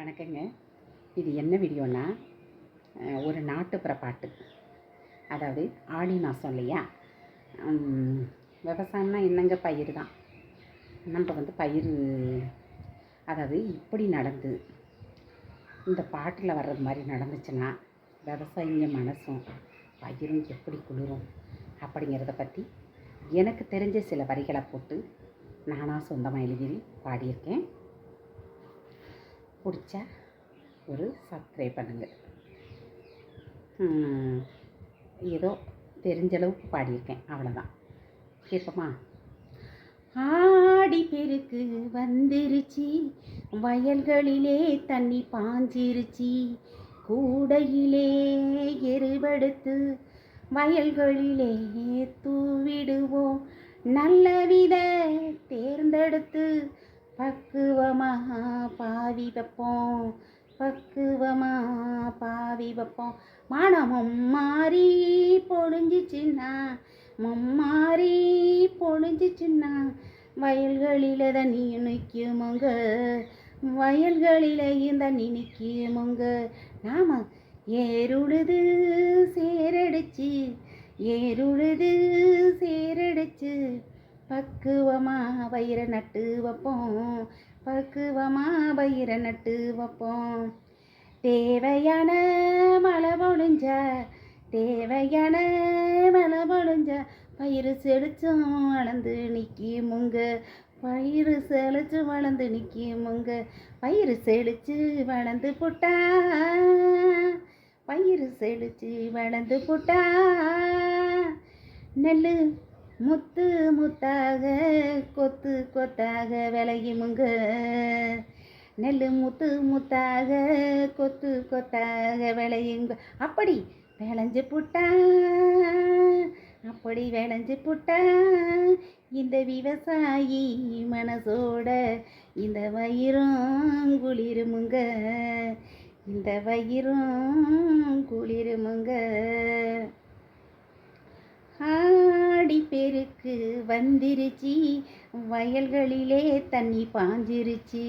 வணக்கங்க. இது என்ன வீடியோனா ஒரு நாட்டுப்புற பாட்டு. அதாவது ஆடி மாதம் இல்லையா? விவசாயம்னா என்னங்க பயிர் தான்? நம்ம வந்து பயிர் அதாவது இப்படி நடந்து இந்த பாட்டில் வர்றது மாதிரி நடந்துச்சுன்னா விவசாயிங்க மனசும் பயிரும் எப்படி குளிரும் அப்படிங்கிறத பற்றி எனக்கு தெரிஞ்ச சில வரிகளை போட்டு நானாக சொந்தமாக எழுதி பாடியிருக்கேன். பிடிச்சா ஒரு சப்ஸ்கிரைப் பண்ணுங்கள் ஏதோ தெரிஞ்ச அளவுக்கு பாடியிருக்கேன். அவ்வளோதான் கேட்போமா? ஆடி பெருக்கு வந்துருச்சு. வயல்களிலே தண்ணி பாஞ்சிருச்சு. கூடையிலே எருவெடுத்து வயல்களிலே தூவிடுவோம். நல்ல வித தேர்ந்தெடுத்து பக்குவமாக பாவி வைப்போம் பக்குவமாக பாவி வைப்போம். மனமும் மாறி பொழிஞ்சிச்சுன்னா மம்மாறி பொழிஞ்சிச்சுன்னா வயல்களில் தண்ணி நிற்குமுங்க வயல்களிலையும் தண்ணி நிற்குமுங்க நாம ஏறுழுது சேரடிச்சு ஏறுழுது சேரடிச்சு பக்குவமாக வயிற நட்டு வைப்போம். பக்குவமாக வயிற நட்டு வைப்போம். தேவையான மழை பொழிஞ்ச தேவையான மழை பொழிஞ்ச பயிறு செழிச்சும் வளர்ந்து நிற்கிமுங்க பயிறு செழிச்சு வளர்ந்து நிற்கிமுங்க பயிறு செழிச்சு வளர்ந்து புட்டா. பயிறு செழிச்சு வளர்ந்து புட்டா. நெல் முத்து முத்தாக கொத்து கொத்தாக விளையுமுங்க நெல் முத்து முத்தாக கொத்து கொத்தாக விளையுங்க அப்படி விளைஞ்சு புட்டா அப்படி விளைஞ்சு புட்டா. இந்த விவசாயி மனசோட இந்த வயிறும் குளிருமுங்க இந்த வயிறும் குளிருமுங்க பெருக்கு வந்துருச்சு. வயல்களிலே தண்ணி பாஞ்சிருச்சு.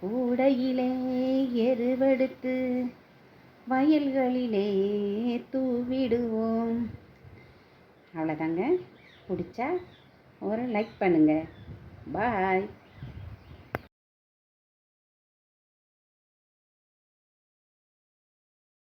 கூடையிலே எருவெடுத்து வயல்களிலே தூவிடுவோம். அவ்வளோதாங்க. பிடிச்சா ஒரு லைக் பண்ணுங்கள் பாய்